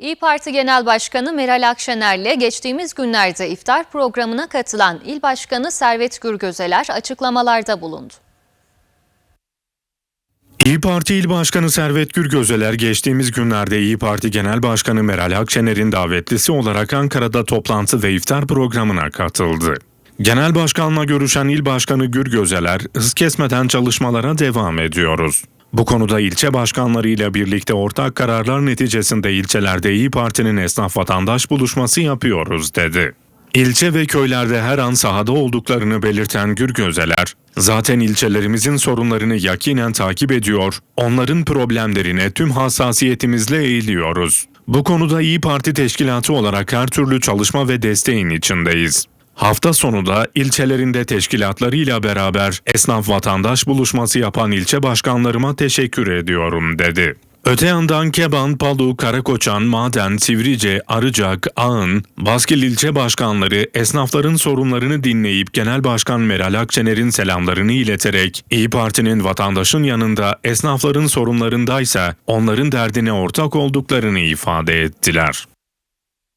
İyi Parti Genel Başkanı Meral Akşener'le geçtiğimiz günlerde iftar programına katılan İl Başkanı Servet Gürgözeler açıklamalarda bulundu. İyi Parti İl Başkanı Servet Gürgözeler geçtiğimiz günlerde İyi Parti Genel Başkanı Meral Akşener'in davetlisi olarak Ankara'da toplantı ve iftar programına katıldı. Genel Başkanla görüşen İl Başkanı Gürgözeler, hız kesmeden çalışmalara devam ediyoruz. Bu konuda ilçe başkanlarıyla birlikte ortak kararlar neticesinde ilçelerde İyi Parti'nin esnaf vatandaş buluşması yapıyoruz dedi. İlçe ve köylerde her an sahada olduklarını belirten Gürgözeler, zaten ilçelerimizin sorunlarını yakinen takip ediyor, onların problemlerine tüm hassasiyetimizle eğiliyoruz. Bu konuda İyi Parti teşkilatı olarak her türlü çalışma ve desteğin içindeyiz. Hafta sonu da ilçelerinde teşkilatlarıyla beraber esnaf vatandaş buluşması yapan ilçe başkanlarıma teşekkür ediyorum dedi. Öte yandan Keban, Palu, Karakoçan, Maden, Sivrice, Arıcak, Ağın, Baskil ilçe başkanları esnafların sorunlarını dinleyip Genel Başkan Meral Akşener'in selamlarını ileterek İyi Parti'nin vatandaşın yanında esnafların sorunlarındaysa onların derdine ortak olduklarını ifade ettiler.